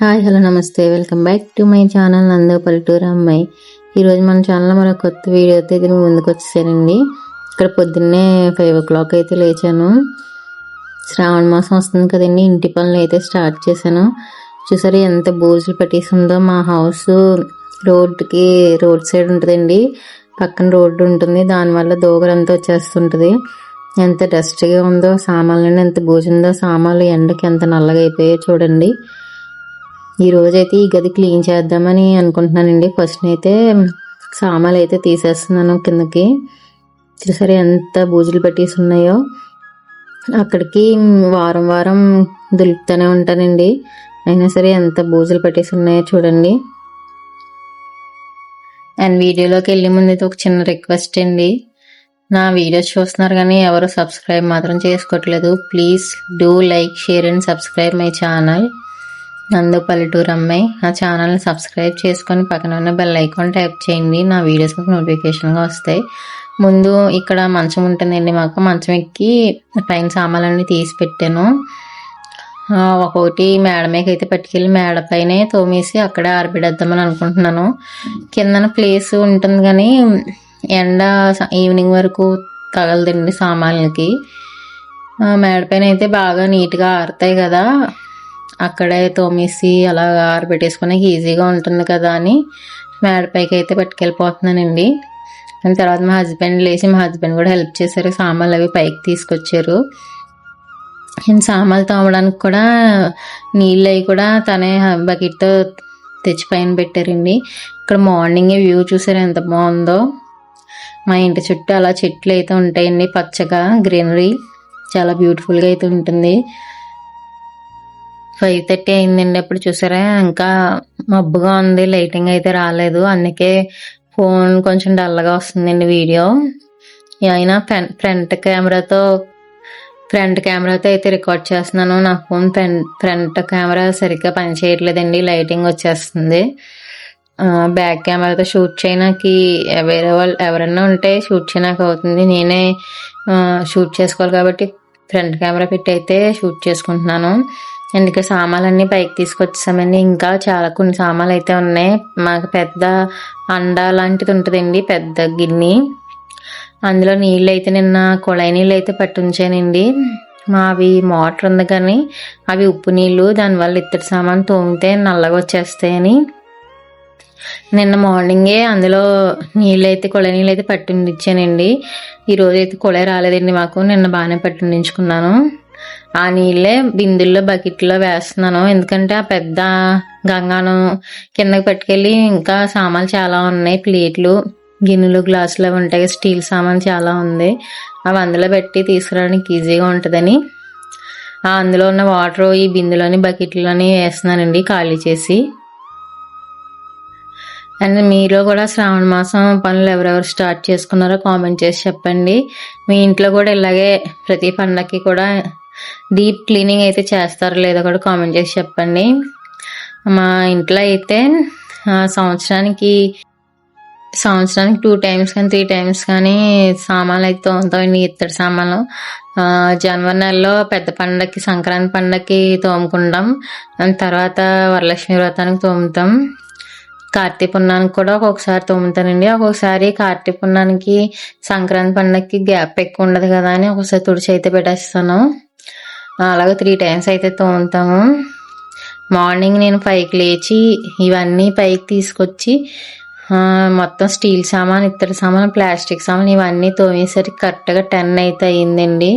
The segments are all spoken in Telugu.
Hi hello namaste. Welcome back to my channel నందో పల్లెటూరు అమ్మాయి. ఈరోజు మన ఛానల్లో మరో కొత్త వీడియో అయితే ఇది మీ ముందుకు వచ్చేసానండి. ఇక్కడ పొద్దున్నే ఫైవ్ ఓ క్లాక్ అయితే లేచాను. శ్రావణ మాసం వస్తుంది కదండి ఇంటి పనులు అయితే స్టార్ట్ చేశాను. చూసారు ఎంత బూజులు పట్టేసిందో? మా హౌస్ రోడ్డుకి రోడ్ సైడ్ ఉంటుందండి. పక్కన రోడ్డు ఉంటుంది. దానివల్ల దోగరంతా వచ్చేస్తుంటుంది. ఎంత డస్ట్గా ఉందో సామాన్లు ఎంత బూజు ఉందో సామాన్లు ఎండకి ఎంత నల్లగా అయిపోయాయో చూడండి. ఈ రోజైతే ఈ గది క్లీన్ చేద్దామని అనుకుంటున్నానండి. ఫస్ట్ అయితే సామాన్లు అయితే తీసేస్తున్నాను కిందకి. చూసారు ఎంత బూజులు పెట్టేసి ఉన్నాయో అక్కడికి వారం వారం దులుపుతూనే ఉంటానండి. అయినా సరే ఎంత బూజులు పెట్టేసి ఉన్నాయో చూడండి. అండ్ వీడియోలోకి వెళ్ళే ముందు అయితే ఒక చిన్న రిక్వెస్ట్ అండి. నా వీడియోస్ చూస్తున్నారు కానీ ఎవరు సబ్స్క్రైబ్ మాత్రం చేసుకోవట్లేదు. Please do like share and subscribe my channel. Nandu పల్లెటూరు అమ్మాయి నా ఛానల్ని సబ్స్క్రైబ్ చేసుకొని పక్కన ఉన్న బెల్ ఐకాన్ టైప్ చేయండి. నా వీడియోస్ మీకు నోటిఫికేషన్గా వస్తాయి. ముందు ఇక్కడ మంచం ఉంటుందండి మాకు. మంచం ఎక్కి పైన సామాన్లన్నీ తీసి పెట్టాను. ఒకటి మేడ మీకు అయితే పట్టుకెళ్ళి మేడ పైనే తోమేసి అక్కడే ఆరబెడేద్దామని అనుకుంటున్నాను. కిందన ప్లేస్ ఉంటుంది కానీ ఎండ ఈవినింగ్ వరకు తగలదండి సామాన్లకి. మేడపైన అయితే బాగా నీట్గా ఆరుతాయి కదా. అక్కడే తోమేసి అలా ఆరబెట్టేసుకునే ఈజీగా ఉంటుంది కదా అని మేడపైకి అయితే పట్టుకెళ్ళిపోతున్నానండి తర్వాత మా హస్బెండ్ లేచి మా హస్బెండ్ కూడా హెల్ప్ చేశారు. సామాన్లు అవి పైకి తీసుకొచ్చారు. అండ్ సామాన్లు తోమడానికి కూడా నీళ్ళు అవి కూడా తనే బకెట్తో తెచ్చి పైన పెట్టారండి. ఇక్కడ మార్నింగ్ వ్యూ చూసారు ఎంత బాగుందో. మా ఇంటి చుట్టూ అలా చెట్లు అయితే ఉంటాయండి. పచ్చగా గ్రీనరీ చాలా బ్యూటిఫుల్గా అయితే ఉంటుంది. ఫైవ్ థర్టీ అయిందండి అప్పుడు చూసారా? ఇంకా మబ్బుగా ఉంది లైటింగ్ అయితే రాలేదు. అందుకే ఫోన్ కొంచెం డల్గా వస్తుందండి వీడియో. అయినా ఫ్రంట్ ఫ్రంట్ కెమెరాతో ఫ్రంట్ కెమెరాతో అయితే రికార్డ్ చేస్తున్నాను. నా ఫోన్ ఫ్రంట్ ఫ్రంట్ కెమెరా సరిగ్గా పనిచేయట్లేదండి లైటింగ్ వచ్చేస్తుంది. బ్యాక్ కెమెరాతో షూట్ చేయడానికి వేరే వాళ్ళు ఎవరైనా ఉంటే షూట్ చేయడానికి అవుతుంది. నేనే షూట్ చేసుకోవాలి కాబట్టి ఫ్రంట్ కెమెరా పెట్టి అయితే షూట్ చేసుకుంటున్నాను. అండ్ సామాన్లన్నీ పైకి తీసుకొచ్చేసామండి. ఇంకా చాలా కొన్ని సామాన్లు అయితే ఉన్నాయి. మాకు పెద్ద అండ లాంటిది ఉంటుందండి పెద్ద గిన్నె. అందులో నీళ్ళు అయితే నిన్న కుళాయి నీళ్ళు అయితే పట్టి ఉంచానండి మావి మోటార్ ఉంది కానీ అవి ఉప్పు నీళ్ళు దానివల్ల ఇత్తడి సామాన్ తోమితే నల్లగా వచ్చేస్తాయని. నిన్న మార్నింగే అందులో నీళ్ళు అయితే కుళాయి నీళ్ళు అయితే పట్టుండిచ్చానండి. ఈరోజు అయితే కుళాయి రాలేదండి మాకు నిన్న బాగానే పట్టుండించుకున్నాను. ఆ నీళ్ళే బిందుల్లో బకెట్లో వేస్తున్నాను. ఎందుకంటే ఆ పెద్ద గంగాను కిందకి పట్టుకెళ్ళి ఇంకా సామాన్లు చాలా ఉన్నాయి. ప్లేట్లు గిన్నెలు గ్లాసులు అవి ఉంటాయి స్టీల్ సామాన్ చాలా ఉంది. అవి అందులో పెట్టి తీసుకురావడానికి ఈజీగా ఉంటుందని. అందులో ఉన్న వాటర్ ఈ బిందులోని బకెట్లోని వేస్తున్నానండి ఖాళీ చేసి. అండ్ మీరు కూడా శ్రావణ మాసం పనులు ఎవరెవరు స్టార్ట్ చేసుకున్నారో కామెంట్ చేసి చెప్పండి. మీ ఇంట్లో కూడా ఇలాగే ప్రతి పండగకి కూడా డీప్ క్లీనింగ్ అయితే చేస్తారో లేదో కూడా కామెంట్ చేసి చెప్పండి. మా ఇంట్లో అయితే సంవత్సరానికి సంవత్సరానికి టూ టైమ్స్ కానీ త్రీ టైమ్స్ కానీ సామాన్లు అయితే తోముతామండి. ఇత్తడి సామాన్లు. జనవరి నెలలో పెద్ద పండగకి సంక్రాంతి పండగకి తోముకుంటాం. దాని తర్వాత వరలక్ష్మి వ్రతానికి తోముతాం. కార్తీక పున్నానికి కూడా ఒక్కొక్కసారి తోముతానండి. ఒక్కొక్కసారి కార్తీక పున్నానికి సంక్రాంతి పండగకి గ్యాప్ ఎక్కువ ఉండదు కదా అని ఒకసారి తుడిచి అయితే పెట్టేస్తాను. అలాగే త్రీ టైమ్స్ అయితే తోముతాము. మార్నింగ్ నేను పైకి లేచి ఇవన్నీ పైకి తీసుకొచ్చి మొత్తం స్టీల్ సామాన్ ఇత్తడి సామాన్ ప్లాస్టిక్ సామాన్ ఇవన్నీ తోమేసరికి కరెక్ట్గా టెన్ అయితే అయ్యిందండి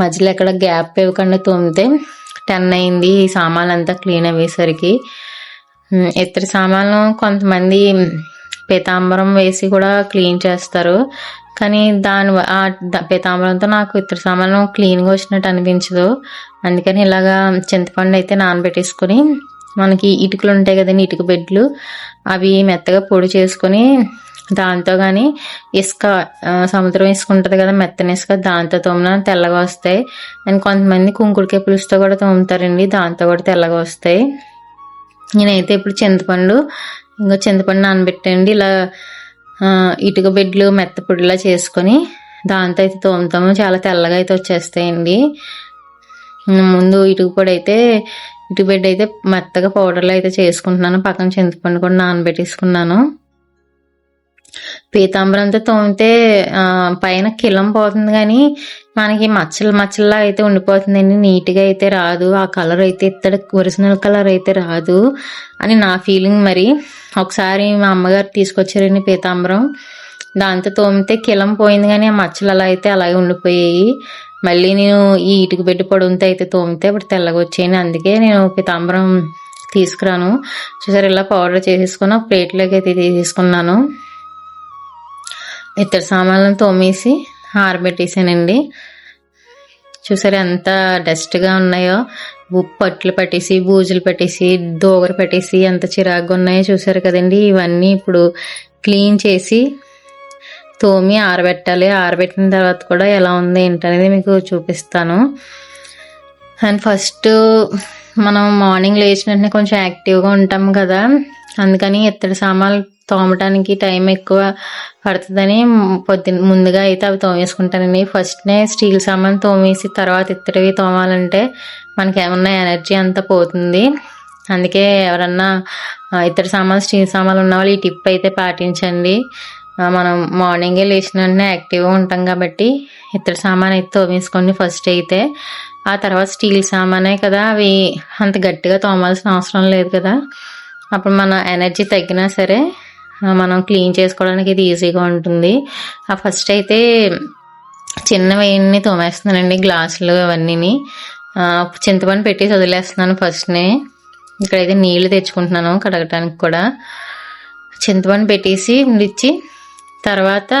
మధ్యలో ఎక్కడ గ్యాప్ ఇవ్వకుండా తోమితే టెన్ అయింది ఈ సామాన్లు అంతా క్లీన్ అయ్యేసరికి. ఇత్తడి సామాన్లు కొంతమంది పీతాంబరం వేసి కూడా క్లీన్ చేస్తారు. కానీ దాని ఆ పీతాంబరంతో నాకు ఇతర సామాన్లు క్లీన్గా వచ్చినట్టు అనిపించదు. అందుకని ఇలాగా చింతపండు అయితే నానబెట్టేసుకొని మనకి ఇటుకలు ఉంటాయి కదండి ఇటుక బెడ్లు అవి మెత్తగా పొడి చేసుకొని దాంతో కానీ ఇసుక సముద్రం ఇసుక ఉంటుంది కదా మెత్తని ఇసుక దాంతో తోమిన తెల్లగా వస్తాయి. అండ్ కొంతమంది కుంకుడుకాయ పులుసుతో కూడా తోముతారండి దాంతో కూడా తెల్లగా వస్తాయి. నేనైతే ఇప్పుడు చింతపండు ఇంకా చింతపండు నానబెట్టండి ఇలా ఇటుక బెడ్లు మెత్తపొడిలా చేసుకొని దాంతో అయితే తోముతాము. చాలా తెల్లగా అయితే వచ్చేస్తాయండి. ముందు ఇటుక పొడి అయితే ఇటుక బెడ్ అయితే మెత్తగా పౌడర్లో అయితే చేసుకుంటున్నాను. పక్కన చింతపండు కూడా నానబెట్టేసుకున్నాను. పీతాంబరంతో తోమితే పైన కిలం పోతుంది కానీ మనకి మచ్చలు మచ్చల్లా అయితే ఉండిపోతుందండి. నీట్గా అయితే రాదు. ఆ కలర్ అయితే ఇత్తడి ఒరిజినల్ కలర్ అయితే రాదు అని నా ఫీలింగ్ మరి. ఒకసారి మా అమ్మగారు తీసుకొచ్చారండి పీతాంబరం. దాంతో తోమితే కిలం పోయింది కానీ ఆ మచ్చలు అలా అయితే అలాగే ఉండిపోయాయి. మళ్ళీ నేను ఈ ఇటుకు పెట్టి పొడుంతో అయితే తోమితే ఇప్పుడు తెల్లగా వచ్చాయని అందుకే నేను పీతాంబరం తీసుకురాను. చూసారు ఇలా పౌడర్ చేసేసుకుని ఒక ప్లేట్లోకి అయితే తీసేసుకున్నాను. ఇతర సామాన్లను తోమేసి ఆరబెట్టేసానండి చూసారు ఎంత డస్ట్గా ఉన్నాయో. పట్లు పట్టేసి బూజులు పెట్టేసి దోగరు పెట్టేసి ఎంత చిరాగ్గా ఉన్నాయో చూసారు కదండి. ఇవన్నీ ఇప్పుడు క్లీన్ చేసి తోమి ఆరబెట్టాలి ఆరబెట్టిన తర్వాత కూడా ఎలా ఉంది ఏంటనేది మీకు చూపిస్తాను. అండ్ ఫస్ట్ మనం మార్నింగ్ లేచిన వెంటనే కొంచెం యాక్టివ్గా ఉంటాం కదా. అందుకని ఇత్తడి సామాన్లు తోమటానికి టైం ఎక్కువ పడుతుందని పొద్దున్న ముందుగా అయితే అవి తోమేసుకుంటానండి. ఫస్ట్నే స్టీల్ సామాన్ తోమేసి తర్వాత ఇత్తడివి తోమాలంటే మనకి ఏమన్నా ఎనర్జీ అంతా పోతుంది. అందుకే ఎవరన్నా ఇతర ఇత్తడి సామాన్లు స్టీల్ సామాన్లు ఉన్న వాళ్ళు ఈ టిప్ అయితే పాటించండి. మనం మార్నింగే లేచిన వెంటనే యాక్టివ్గా ఉంటాం కాబట్టి ఇతర సామాన్ అయితే తోమేసుకోండి ఫస్ట్ అయితే. ఆ తర్వాత స్టీల్ సామానే కదా అవి అంత గట్టిగా తోమాల్సిన అవసరం లేదు కదా. అప్పుడు మన ఎనర్జీ తగ్గినా సరే మనం క్లీన్ చేసుకోవడానికి ఇది ఈజీగా ఉంటుంది. ఆ ఫస్ట్ అయితే చిన్నవి తోమేస్తున్నానండి గ్లాసులు అవన్నీని. చింతపండు పెట్టేసి వదిలేస్తున్నాను ఫస్ట్నే. ఇక్కడైతే నీళ్ళు తెచ్చుకుంటున్నాను కడగటానికి కూడా. చింతపండు పెట్టేసి ఇచ్చి తర్వాత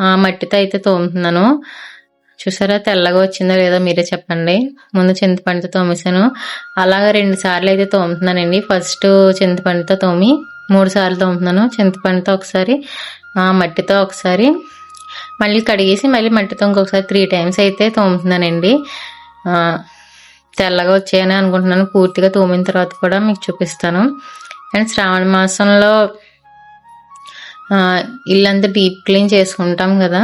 ఆ మట్టితో అయితే తోముతున్నాను. చూసారా తెల్లగా వచ్చిందో లేదో మీరే చెప్పండి. ముందు చింతపండుతో తోమేశాను. అలాగా రెండు సార్లు అయితే తోముతున్నానండి. ఫస్ట్ చింతపండుతో తోమి మూడు సార్లు తోముతున్నాను. చింతపండుతో ఒకసారి మట్టితో ఒకసారి. మళ్ళీ కడిగేసి మళ్ళీ మట్టితో ఇంకొకసారి త్రీ టైమ్స్ అయితే తోముతున్నానండి. తెల్లగా వచ్చాయని అనుకుంటున్నాను. పూర్తిగా తోమిన తర్వాత కూడా మీకు చూపిస్తాను. అండ్ శ్రావణ మాసంలో ఇల్లంతా డీప్ క్లీన్ చేసుకుంటాం కదా.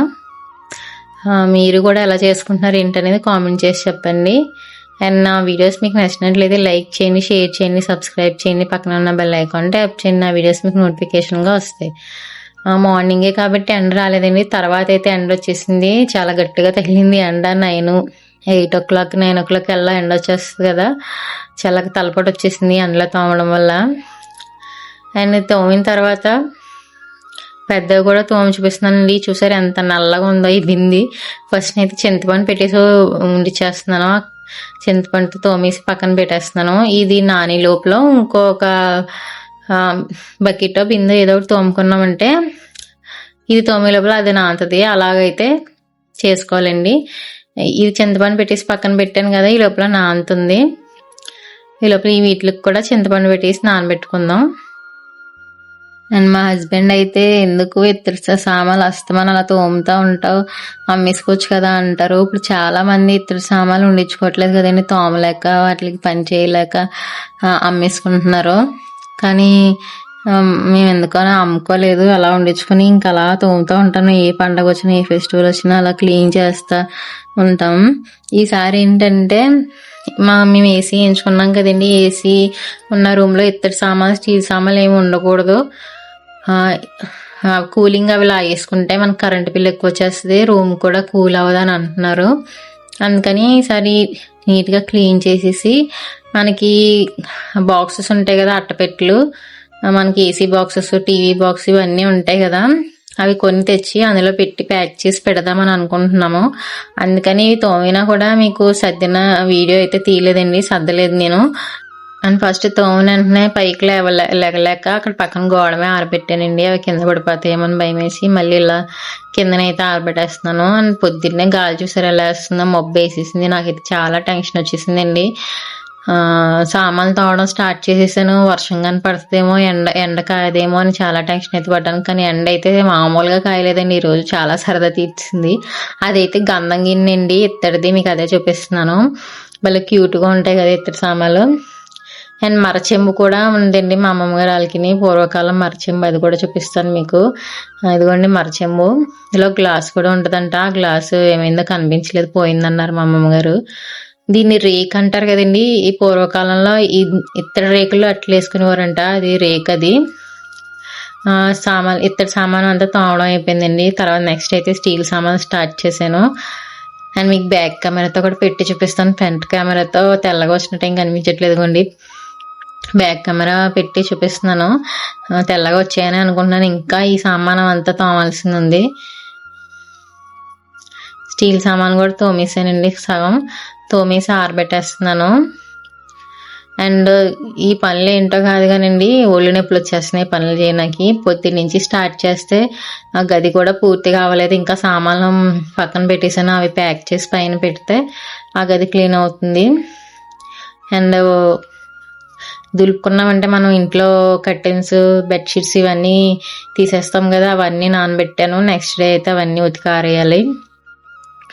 మీరు కూడా ఎలా చేసుకుంటున్నారు ఏంటనేది కామెంట్ చేసి చెప్పండి. అండ్ నా వీడియోస్ మీకు నచ్చినట్లయితే లైక్ చేయండి షేర్ చేయండి సబ్స్క్రైబ్ చేయండి. పక్కన ఉన్న బెల్ ఐకాన్ ట్యాప్ చేయండి. నా వీడియోస్ మీకు నోటిఫికేషన్గా వస్తాయి. మార్నింగే కాబట్టి ఎండ రాలేదండి. తర్వాత అయితే ఎండ వచ్చేసింది. చాలా గట్టిగా తగిలింది ఎండ. Nine eight o'clock nine o'clock అలా ఎండ వచ్చేస్తుంది కదా. చాలా తలపటి వచ్చేసింది ఎండలో తోమడం వల్ల. అండ్ తోమిన తర్వాత పెద్దవి కూడా తోమ చూపిస్తున్నానండి. చూసారు ఎంత నల్లగా ఉందో ఈ బింది. ఫస్ట్ అయితే చింతపండు పెట్టేసి ఉండి చేస్తున్నాను. చింతపండుతో తోమేసి పక్కన పెట్టేస్తున్నాను. ఇది నాని లోపల ఇంకొక బకెట్ బిందె ఏదో ఒకటి తోముకున్నామంటే ఇది తోమే లోపల అది నాంతది అలాగైతే చేసుకోవాలండి. ఇది చింతపండు పెట్టేసి పక్కన పెట్టాను కదా ఈ లోపల నానుతుంది. ఈ లోపల ఈ వీటికి కూడా చింతపండు పెట్టేసి నానబెట్టుకుందాం. అండ్ మా హస్బెండ్ అయితే ఎందుకు ఇద్దరు సామాన్లు అస్తమానం అలా తోముతా ఉంటావు అమ్మేసుకోవచ్చు కదా అంటారు. ఇప్పుడు చాలా మంది ఇద్దరు సామాన్లు ఉండించుకోవట్లేదు కదండి తోమలేక వాటికి పని చేయలేక అమ్మేసుకుంటున్నారు. కానీ మేము ఎందుకనో అమ్ముకోలేదు అలా ఉండించుకొని ఇంకా అలా తోముతూ ఉంటాను. ఏ పండగ వచ్చినా ఏ ఫెస్టివల్ వచ్చినా అలా క్లీన్ చేస్తా ఉంటాం. ఈసారి ఏంటంటే మా మేము ఏసీ ఎంచుకున్నాం కదండి. ఏసీ ఉన్న రూమ్లో ఇత్తడి సామాన్లు స్టీల్ సామాన్లు ఏమి ఉండకూడదు. కూలింగ్ అవి లాగేసుకుంటే మనకు కరెంట్ బిల్ ఎక్కువ వచ్చేస్తుంది. రూమ్ కూడా కూల్ అవ్వదని అంటున్నారు. అందుకని ఈసారి నీట్గా క్లీన్ చేసేసి మనకి బాక్సెస్ ఉంటాయి కదా అట్టపెట్లు మనకి ఏసీ బాక్సెస్ టీవీ బాక్స్ ఇవన్నీ ఉంటాయి కదా. అవి కొని తెచ్చి అందులో పెట్టి ప్యాక్ చేసి పెడదామని అనుకుంటున్నాము. అందుకని ఇవి తోమినా కూడా మీకు సర్దిన వీడియో అయితే తీయలేదండి సర్దలేదు నేను. అండ్ ఫస్ట్ తోమిన వెంటనే పైకి లేవలే లేగలేక అక్కడ పక్కన గోడమే ఆరబెట్టానండి. అవి కింద పడిపోతాయేమని భయం వేసి మళ్ళీ ఇలా కిందనైతే ఆరబెట్టేస్తున్నాను. అండ్ పొద్దున్నే గాలి చూసారు ఎలా వేస్తుందో మబ్బు వేసేసింది నాకైతే చాలా టెన్షన్ వచ్చేసిందండి. సామాన్లు తోవడం స్టార్ట్ చేసేసాను. వర్షం కానీ పడుతుందేమో ఎండ ఎండ కాయదేమో అని చాలా టెన్షన్ అయితే పడ్డాను. కానీ ఎండ అయితే మామూలుగా కాయలేదండి. ఈరోజు చాలా సరదా తీర్చింది. అదైతే గంధం గిన్నెండి ఇత్తడిది మీకు అదే చూపిస్తున్నాను. భలే క్యూట్గా ఉంటాయి కదా ఇత్తడి సామాన్లు. అండ్ మరచెంబు కూడా ఉందండి మా అమ్మమ్మ గారు వాళ్ళకి పూర్వకాలం మరచెంబు అది కూడా చూపిస్తాను మీకు. ఇదిగోండి మరచెంబు. ఇందులో గ్లాస్ కూడా ఉంటుందంట. ఆ గ్లాసు ఏమైందో కనిపించలేదు. పోయిందన్నారు మా అమ్మమ్మ గారు. దీన్ని రేక్ అంటారు కదండి. ఈ పూర్వకాలంలో ఈ ఇత్తడి రేకులు అట్లు వేసుకునేవారంట. అది రేక్ అది. సామాన్ ఇత్తడి సామాన్ అంతా తోమడం అయిపోయిందండి. తర్వాత నెక్స్ట్ అయితే స్టీల్ సామాన్ స్టార్ట్ చేశాను. అండ్ మీకు బ్యాక్ కెమెరాతో కూడా పెట్టి చూపిస్తాను. ఫ్రంట్ కెమెరాతో తెల్లగా వచ్చినట్టు ఏం కనిపించట్లేదు అండి బ్యాక్ కెమెరా పెట్టి చూపిస్తున్నాను. తెల్లగా వచ్చాయని అనుకుంటున్నాను. ఇంకా ఈ సామానం అంతా తోమాల్సింది ఉంది. స్టీల్ సామాన్ కూడా తోమేసానండి సగం. తోమేసి ఆరబెట్టేస్తున్నాను. అండ్ ఈ పనులు ఏంటో కాదు కానండి ఒళ్ళు నొప్పులు వచ్చేస్తున్నాయి పనులు చేయడానికి. పొత్తి నుంచి స్టార్ట్ చేస్తే ఆ గది కూడా పూర్తి కావలేదు. ఇంకా సామాన్లు పక్కన పెట్టేసాను. అవి ప్యాక్ చేసి పైన పెడితే ఆ గది క్లీన్ అవుతుంది. అండ్ దులుపుకున్నామంటే మనం ఇంట్లో కర్టెన్స్ బెడ్షీట్స్ ఇవన్నీ తీసేస్తాం కదా అవన్నీ నానబెట్టాను. నెక్స్ట్ డే అయితే అవన్నీ ఉతికారేయాలి.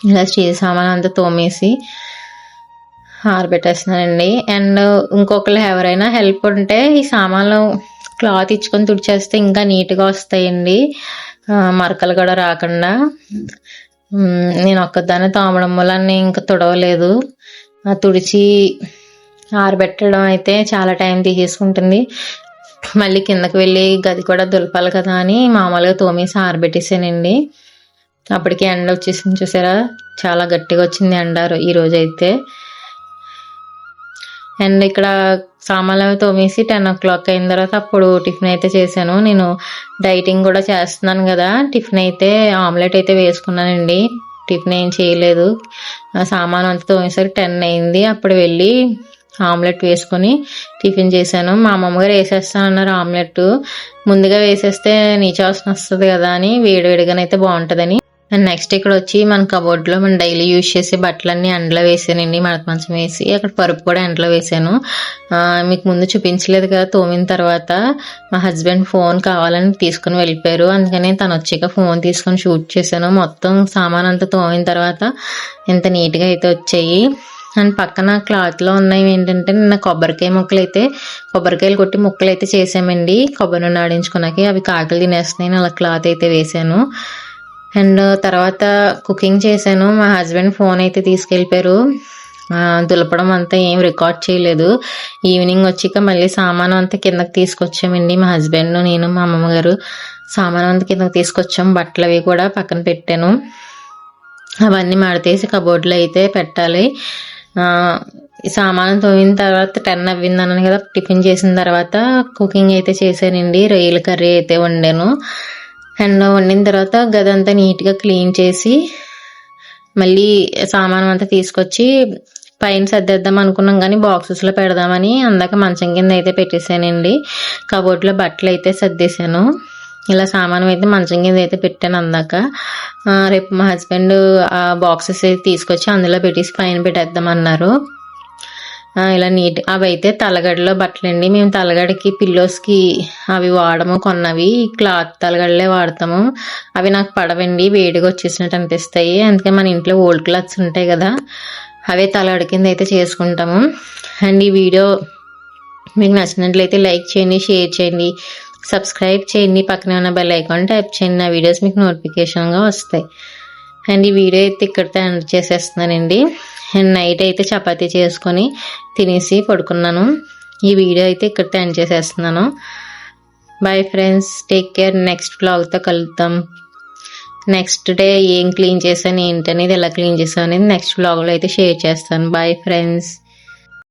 ఇలా స్టీల్ సామాన్ అంతా తోమేసి ఆరబెట్టేస్తున్నానండి. అండ్ ఇంకొకరు ఎవరైనా హెల్ప్ ఉంటే ఈ సామాన్లు క్లాత్ ఇచ్చుకొని తుడిచేస్తే ఇంకా నీట్గా వస్తాయండి. మరకలు కూడా రాకుండా. నేను ఒక్కదాన్ని తోమడం వల్ల ఇంకా తుడవలేదు. తుడిచి ఆరబెట్టడం అయితే చాలా టైం తీసేసుకుంటుంది. మళ్ళీ కిందకి వెళ్ళి గది కూడా దులపాలి కదా అని మామూలుగా తోమేసి ఆరబెట్టేసానండి. అప్పటికి ఎండ వచ్చేసింది చూసారా? చాలా గట్టిగా వచ్చింది ఎండ ఈరోజు అయితే అండ్ ఇక్కడ సామాన్లు అవి తోమేసి టెన్ ఓ క్లాక్ అయిన తర్వాత అప్పుడు టిఫిన్ అయితే చేశాను. నేను డైటింగ్ కూడా చేస్తున్నాను కదా. టిఫిన్ అయితే ఆమ్లెట్ అయితే వేసుకున్నానండి. టిఫిన్ ఏం చేయలేదు. ఆ సామాన్ అంతా తోమేసరికి టెన్ అయింది. అప్పుడు వెళ్ళి ఆమ్లెట్ వేసుకొని టిఫిన్ చేశాను. మా అమ్మమ్మగారు వేసేస్తానన్నారు ఆమ్లెట్ ముందుగా వేసేస్తే నీచావసన వస్తుంది కదా అని వేడివేడిగానైతే బాగుంటుందని. అండ్ నెక్స్ట్ ఇక్కడ వచ్చి మన కబోర్డ్లో మనం డైలీ యూజ్ చేసే బట్టలన్నీ ఎండలో వేసానండి మడత మంచం వేసి. అక్కడ పరుపు కూడా ఎండలో వేసాను. మీకు ముందు చూపించలేదు కదా తోమిన తర్వాత మా హస్బెండ్ ఫోన్ కావాలని తీసుకుని వెళ్ళిపోయారు. అందుకని తను వచ్చాక ఫోన్ తీసుకొని షూట్ చేశాను. మొత్తం సామాన్ అంతా తోమిన తర్వాత ఎంత నీట్గా అయితే వచ్చాయి. అండ్ పక్కన క్లాత్లో ఉన్నవి ఏంటంటే నిన్న కొబ్బరికాయ ముక్కలు అయితే కొబ్బరికాయలు కొట్టి ముక్కలు అయితే చేసామండి కొబ్బరి నూనె అవి కాకులు తినేస్తున్నాయి. అలా క్లాత్ అయితే వేసాను. అండ్ తర్వాత కుకింగ్ చేశాను. మా హస్బెండ్ ఫోన్ అయితే తీసుకెళ్ళిపోయారు. దులపడం అంతా ఏం రికార్డ్ చేయలేదు. ఈవినింగ్ వచ్చాక మళ్ళీ సామాను అంతా కిందకి తీసుకొచ్చామండి. మా హస్బెండ్ నేను మా అమ్మమ్మ గారు సామాను అంతా కిందకి తీసుకొచ్చాం. బట్టలు అవి కూడా పక్కన పెట్టాను. అవన్నీ మడతేసి కబోర్డ్లో అయితే పెట్టాలి. సామాను తోమిన తర్వాత టెన్ అవ్వింది అన్నాను కదా టిఫిన్ చేసిన తర్వాత కుకింగ్ అయితే చేశానండి. రొయ్యల కర్రీ అయితే వండాను. అండ్ వండిన తర్వాత గదంతా నీట్గా క్లీన్ చేసి మళ్ళీ సామానం అంతా తీసుకొచ్చి పైన సర్దేద్దాం అనుకున్నాం కానీ బాక్సెస్లో పెడదామని అందాక మంచం కింద అయితే పెట్టేశానండి కబోర్డ్లో బట్టలు అయితే సర్దేశాను. ఇలా సామానం అయితే మంచం కింద అయితే పెట్టాను అందాక. రేపు మా హస్బెండ్ ఆ బాక్సెస్ అయితే తీసుకొచ్చి అందులో పెట్టేసి పైన పెట్టేద్దామన్నారు. అన్నారు ఇలా నీట్ అవి అయితే తలగడలో బట్టలండి. మేము తలగడకి పిల్లోస్కి అవి వాడము కొన్నవి. క్లాత్ తలగడలే వాడతాము. అవి నాకు పడవండి వేడిగా వచ్చేసినట్టు అనిపిస్తాయి. అందుకే మన ఇంట్లో ఓల్డ్ క్లాత్స్ ఉంటాయి కదా అవే తలగడ కింద అయితే చేసుకుంటాము. అండ్ ఈ వీడియో మీకు నచ్చినట్లయితే లైక్ చేయండి షేర్ చేయండి సబ్స్క్రైబ్ చేయండి. పక్కనే ఉన్న బెల్ ఐకాన్ టైప్ చేయండి. నా వీడియోస్ మీకు నోటిఫికేషన్గా వస్తాయి. అండ్ ఈ వీడియో అయితే ఇక్కడితో ఎండ్ చేసేస్తున్నానండి. అండ్ నైట్ అయితే చపాతీ చేసుకొని తినేసి పడుకున్నాను. ఈ వీడియో అయితే ఇక్కడితో ఎండ్ చేసేస్తున్నాను. Bye friends take care next బ్లాగ్తో కలుద్దాం. నెక్స్ట్ డే ఏం క్లీన్ చేశాను ఏంటనేది ఎలా క్లీన్ చేశాను అనేది నెక్స్ట్ బ్లాగ్లో అయితే షేర్ చేస్తాను. Bye friends